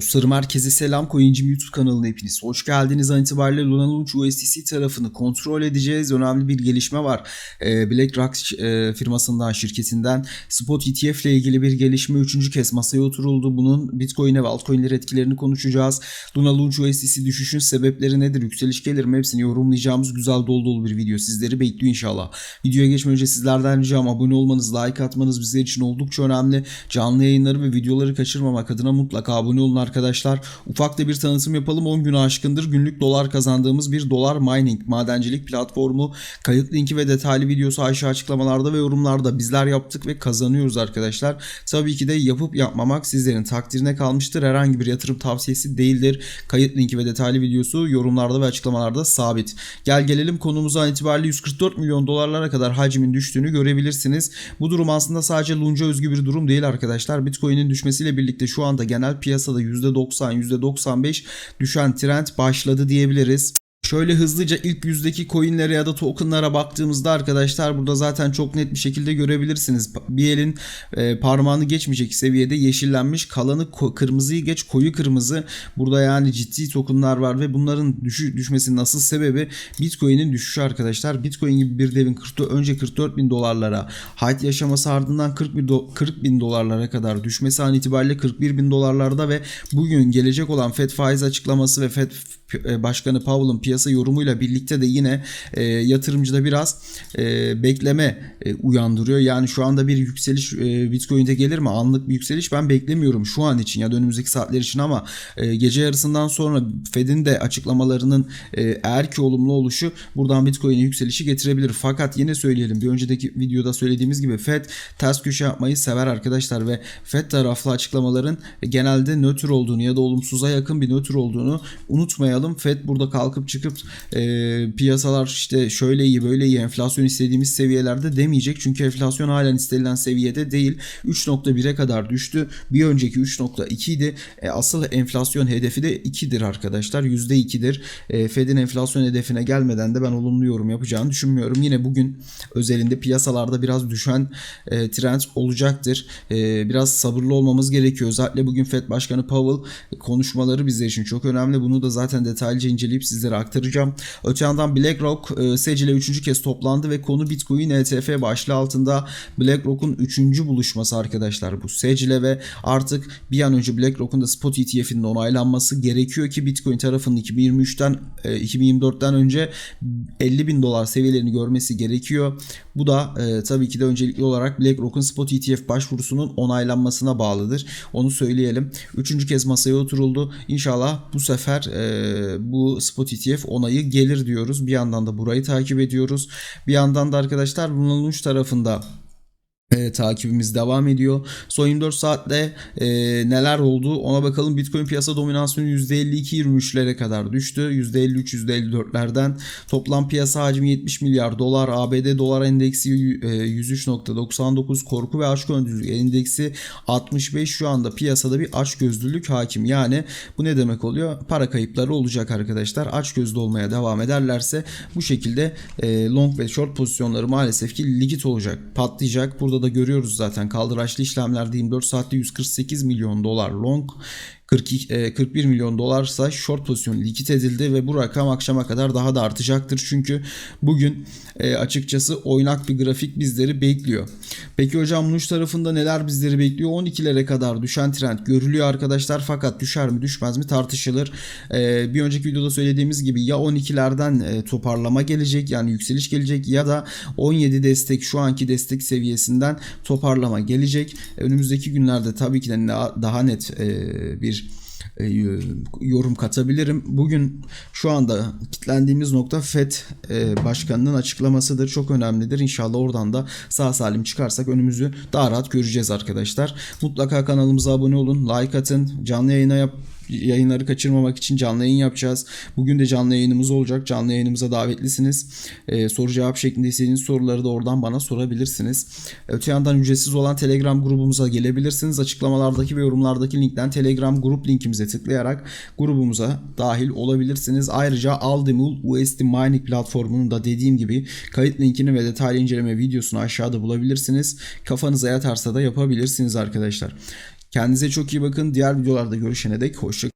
Dostlarım herkese selam. Coincim YouTube kanalına hepiniz hoş geldiniz. An itibariyle Luna Launch USDC tarafını kontrol edeceğiz. Önemli bir gelişme var. Ee, BlackRock e, firmasından, şirketinden Spot ETF ile ilgili bir gelişme üçüncü kez masaya oturuldu. Bunun Bitcoin'e ve altcoin'lere etkilerini konuşacağız. Luna Launch USDC düşüşün sebepleri nedir? Yükseliş gelir mi? Hepsini yorumlayacağımız güzel dolu dolu bir video. Sizleri bekliyor inşallah. Videoya geçmeden önce sizlerden ricam abone olmanız, like atmanız bizler için oldukça önemli. Canlı yayınları ve videoları kaçırmamak adına mutlaka abone olun arkadaşlar. Ufak da bir tanıtım yapalım. 10 günü aşkındır günlük dolar kazandığımız bir dolar mining madencilik platformu. Kayıt linki ve detaylı videosu aşağı açıklamalarda ve yorumlarda bizler yaptık ve kazanıyoruz arkadaşlar. Tabii ki de yapıp yapmamak sizlerin takdirine kalmıştır. Herhangi bir yatırım tavsiyesi değildir. Kayıt linki ve detaylı videosu yorumlarda ve açıklamalarda sabit. Gel gelelim konumuza itibariyle 144 milyon dolarlara kadar hacmin düştüğünü görebilirsiniz. Bu durum aslında sadece Lunca özgü bir durum değil arkadaşlar. Bitcoin'in düşmesiyle birlikte şu anda genel piyasada %90, %95 düşen trend başladı diyebiliriz. Şöyle hızlıca ilk yüzdeki coinlere ya da tokenlara baktığımızda arkadaşlar burada zaten çok net bir şekilde görebilirsiniz. Bir elin e, parmağını geçmeyecek seviyede yeşillenmiş. Kalanı kırmızıyı geç koyu kırmızı. Burada yani ciddi tokenlar var ve bunların düşü, düşmesinin asıl sebebi Bitcoin'in düşüşü arkadaşlar. Bitcoin gibi bir devin 44, önce 44 bin dolarlara hayat yaşaması ardından 40 bin, do- 40 bin dolarlara kadar düşmesi an itibariyle 41 bin dolarlarda ve bugün gelecek olan FED faiz açıklaması ve FED e, Başkanı Powell'ın piyasa yorumuyla birlikte de yine e, yatırımcıda biraz e, bekleme e, uyandırıyor. Yani şu anda bir yükseliş e, Bitcoin'de gelir mi? Anlık bir yükseliş ben beklemiyorum şu an için ya da önümüzdeki saatler için ama e, gece yarısından sonra Fed'in de açıklamalarının e, eğer ki olumlu oluşu buradan Bitcoin'e yükselişi getirebilir. Fakat yine söyleyelim bir önceki videoda söylediğimiz gibi Fed ters köşe yapmayı sever arkadaşlar ve Fed taraflı açıklamaların genelde nötr olduğunu ya da olumsuza yakın bir nötr olduğunu unutmayalım. Fed burada kalkıp çıkıp e, piyasalar işte şöyle iyi böyle iyi enflasyon istediğimiz seviyelerde demeyecek. Çünkü enflasyon halen istenilen seviyede değil. 3.1'e kadar düştü. Bir önceki 3.2 idi. E, asıl enflasyon hedefi de 2'dir arkadaşlar. %2'dir. E, Fed'in enflasyon hedefine gelmeden de ben olumlu yorum yapacağını düşünmüyorum. Yine bugün özelinde piyasalarda biraz düşen e, trend olacaktır. E, biraz sabırlı olmamız gerekiyor. Özellikle bugün Fed Başkanı Powell konuşmaları bizler için çok önemli. Bunu da zaten detaylıca inceleyip sizlere aktaracağım. Öte yandan BlackRock e, SEC ile 3. kez toplandı ve konu Bitcoin ETF başlığı altında BlackRock'un 3. buluşması arkadaşlar bu SEC ve artık bir an önce BlackRock'un da spot ETF'inin onaylanması gerekiyor ki Bitcoin tarafının 2023'ten e, 2024'ten önce 50 bin dolar seviyelerini görmesi gerekiyor. Bu da e, tabii ki de öncelikli olarak BlackRock'un spot ETF başvurusunun onaylanmasına bağlıdır. Onu söyleyelim. Üçüncü kez masaya oturuldu. İnşallah bu sefer e, bu spot ETF onayı gelir diyoruz. Bir yandan da burayı takip ediyoruz. Bir yandan da arkadaşlar bunun uç tarafında e, takibimiz devam ediyor. Son 24 saatte e, neler oldu ona bakalım. Bitcoin piyasa dominasyonu %52-23'lere kadar düştü. %53-%54'lerden toplam piyasa hacmi 70 milyar dolar. ABD dolar endeksi e, 103.99 korku ve açgözlülük endeksi 65 şu anda piyasada bir açgözlülük hakim. Yani bu ne demek oluyor? Para kayıpları olacak arkadaşlar. Açgözlü olmaya devam ederlerse bu şekilde e, long ve short pozisyonları maalesef ki likit olacak. Patlayacak. Burada da görüyoruz zaten. Kaldıraçlı işlemlerde 24 saatte 148 milyon dolar long 42, e, 41 milyon dolarsa short pozisyon likit edildi ve bu rakam akşama kadar daha da artacaktır. Çünkü bugün e, açıkçası oynak bir grafik bizleri bekliyor. Peki hocam Nuş tarafında neler bizleri bekliyor? 12'lere kadar düşen trend görülüyor arkadaşlar fakat düşer mi düşmez mi tartışılır. E, bir önceki videoda söylediğimiz gibi ya 12'lerden e, toparlama gelecek yani yükseliş gelecek ya da 17 destek şu anki destek seviyesinden toparlama gelecek. Önümüzdeki günlerde tabii ki de daha net e, bir e, yorum katabilirim. Bugün şu anda kitlendiğimiz nokta FED e, başkanının açıklamasıdır. Çok önemlidir. İnşallah oradan da sağ salim çıkarsak önümüzü daha rahat göreceğiz arkadaşlar. Mutlaka kanalımıza abone olun, like atın, canlı yayına yap yayınları kaçırmamak için canlı yayın yapacağız. Bugün de canlı yayınımız olacak. Canlı yayınımıza davetlisiniz. Ee, soru cevap şeklinde istediğiniz soruları da oradan bana sorabilirsiniz. Öte yandan ücretsiz olan Telegram grubumuza gelebilirsiniz. Açıklamalardaki ve yorumlardaki linkten Telegram grup linkimize tıklayarak grubumuza dahil olabilirsiniz. Ayrıca Aldemul USD Mining platformunun da dediğim gibi kayıt linkini ve detaylı inceleme videosunu aşağıda bulabilirsiniz. Kafanıza yatarsa da yapabilirsiniz arkadaşlar. Kendinize çok iyi bakın. Diğer videolarda görüşene dek hoşça